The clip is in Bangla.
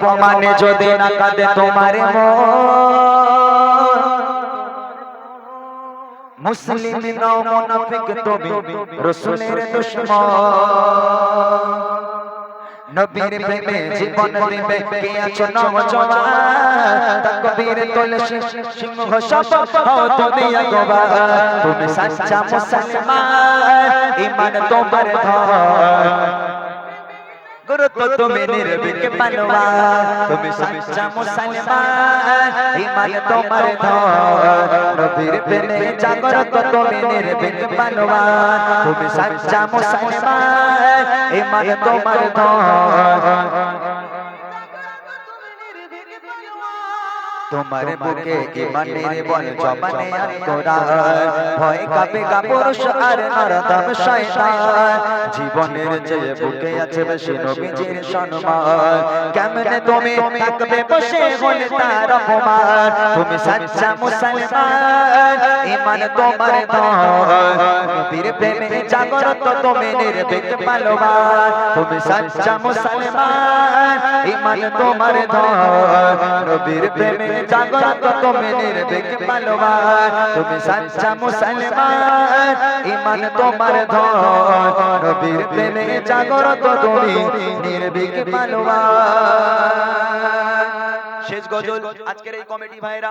অপমানে যদি না কাঁদে তোমার মুসলিম নও মুনাফিক তুমি, রাসূলের দুশমন। নবীর প্রেমে, জীবন দিবে কে আছো নওজওয়ান তাকবীর তোলে সিংহ সব হও তুমি আগবা তুমি মুসলমান ঈমান তোমার ধর গুরুত্ব তুমি নির্ভীক পালবা তুমি সচ্চা মুসলমান। ঈমান তোমার ধর। নবীর প্রেমে জাগরত তুমি নির্ভীক পালবা তুমি সচ্চা মুসলমান। ঈমান তোমার ধর। তোমার বুকে ইমানের বল জবানে আত্মরার ভয় কাঁপে গা পুরুষ আর নরদম শয়তান জীবনের যে বুকে আছে বেশি নবীজির সম্মান। কেমনে তুমি থাকবে বসে হলে তার অপমান? তুমি সচ্চা মুসলমান। ইমান তোমার ধন নবীর প্রেমে জাগরত তুমি নির্ভীক পালবান। তুমি সচ্চা মুসলমান। ইমান তোমার ধন নবীর প্রেমে জাগরত তুমি নির্ভীক পালবান তুমি সচ্চা মুসলমান ইমান তোমার ধন নবীর প্রেমে জাগরত তুমি নির্ভীক পালবান শেষ গজল আজকের এই কমেডি ভাইরা